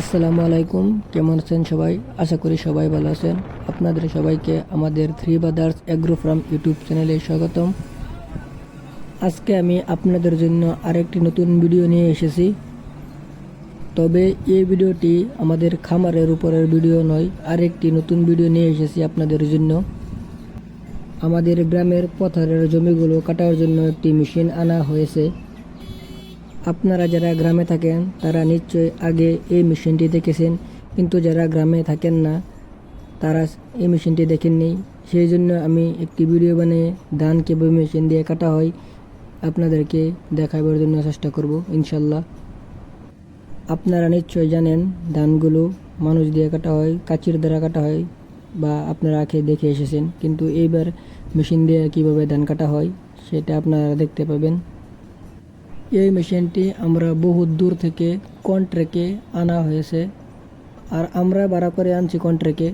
আসসালামু আলাইকুম। কেমন আছেন সবাই? আশা করি সবাই ভালো আছেন। আপনাদের সবাইকে আমাদের three brothers agro farm YouTube চ্যানেলে স্বাগতম। আজকে আমি আপনাদের জন্য আরেকটি নতুন ভিডিও নিয়ে এসেছি। তবে এই ভিডিওটি আমাদের খামারের উপরের ভিডিও নয়, আরেকটি নতুন ভিডিও নিয়ে এসেছি আপনাদের জন্য। আমাদের গ্রামের পথারের জমিগুলো কাটার জন্য একটি মেশিন আনা হয়েছে। আপনারা যারা গ্রামে থাকেন, তারা নিশ্চয়ই আগে এই মেশিনটি দেখেছেন। কিন্তু যারা গ্রামে থাকেন না, তারা এই মেশিনটি দেখেননি। সেই জন্য আমি একটি ভিডিও বানিয়ে ধান কীভাবে মেশিন দিয়ে কাটা হয়, আপনাদেরকে দেখাবার জন্য চেষ্টা করব, ইনশাল্লাহ। আপনারা নিশ্চয়ই জানেন, ধানগুলো মানুষ দিয়ে কাটা হয়, কাচির দ্বারা কাটা হয়, বা আপনারা আগে দেখে এসেছেন। কিন্তু এইবার মেশিন দিয়ে কীভাবে ধান কাটা হয়, সেটা আপনারা দেখতে পাবেন। এই মেশিনটি আমরা বহু দূর থেকে কন্ট্রেকে আনা হয়েছে। আর আমরা ভাড়া করে আনছি কন্ট্রেকে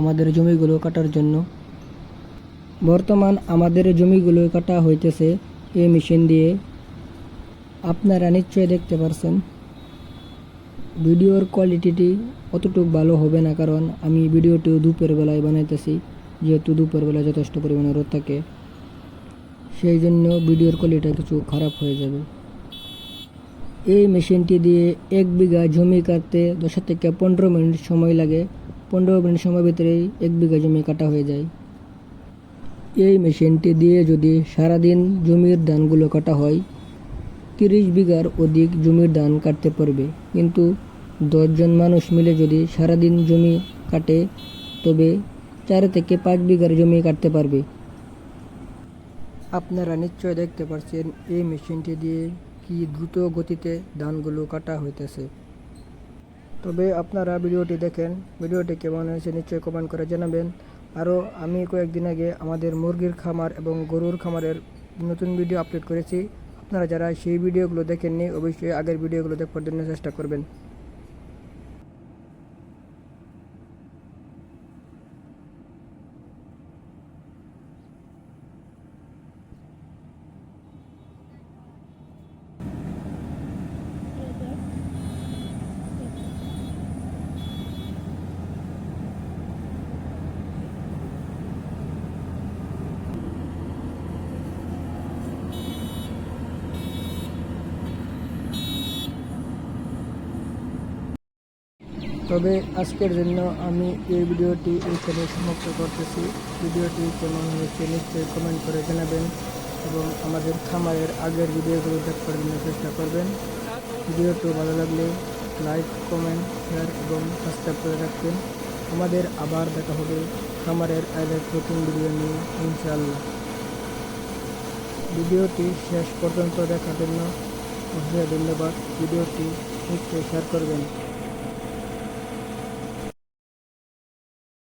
আমাদের জমিগুলো কাটার জন্য। বর্তমান আমাদের জমিগুলো কাটা হইতেছে এই মেশিন দিয়ে। আপনারা নিশ্চয়ই দেখতে পারছেন। ভিডিওর কোয়ালিটিটি অতটুকু ভালো হবে না, কারণ আমি ভিডিওটি দুপুর বেলায় বানাইতেছি, যেহেতু দুপুর বেলায় যথেষ্ট পরিমাণে রোদ থাকে। সেই জন্য ভিডিওর কোয়ালিটি কিছু খারাপ হয়ে যাবে। এই মেশিনটি দিয়ে এক বিঘা জমি কাটতে দশ থেকে পনেরো মিনিট সময় লাগে। পনেরো মিনিট সময় ভিতরেই এক বিঘা জমি কাটা হয়ে যায়। এই মেশিনটি দিয়ে যদি সারাদিন জমির ধানগুলো কাটা হয়, তিরিশ বিঘার অধিক জমির ধান কাটতে পারবে। কিন্তু দশজন মানুষ মিলে যদি সারাদিন জমি কাটে, তবে চার থেকে পাঁচ বিঘার জমি কাটতে পারবে। আপনারা নিশ্চয় দেখতে পাচ্ছেন এই মেশিনটি দিয়ে কি দ্রুত গতিতে ধানগুলো কাটা হইতেছে। তবে আপনারা ভিডিওটি দেখেন, ভিডিওটি কেমন হয়েছে নিশ্চয়ই কমেন্ট করে জানাবেন। আরও আমি কয়েকদিন আগে আমাদের মুরগির খামার এবং গরুর খামারের নতুন ভিডিও আপলোড করেছি। আপনারা যারা সেই ভিডিওগুলো দেখেননি, অবশ্যই আগের ভিডিওগুলো দেখবার জন্য চেষ্টা করবেন। তবে আজকের জন্য আমি এই ভিডিওটি এইখানে সমাপ্ত করতেছি। ভিডিওটি কেমন হয়েছে নিশ্চয়ই কমেন্ট করে জানাবেন এবং আমাদের খামারের আগের ভিডিওগুলো দেখবার জন্য চেষ্টা করবেন। ভিডিওটি ভালো লাগলে লাইক কমেন্ট শেয়ার এবং সাবস্ক্রাইব করে রাখবেন। আমাদের আবার দেখা হবে খামারের আগের নতুন ভিডিও নিয়ে, ইনশাআল্লাহ। ভিডিওটি শেষ পর্যন্ত দেখার জন্য ধন্যবাদ। ভিডিওটি নিশ্চয়ই শেয়ার করবেন।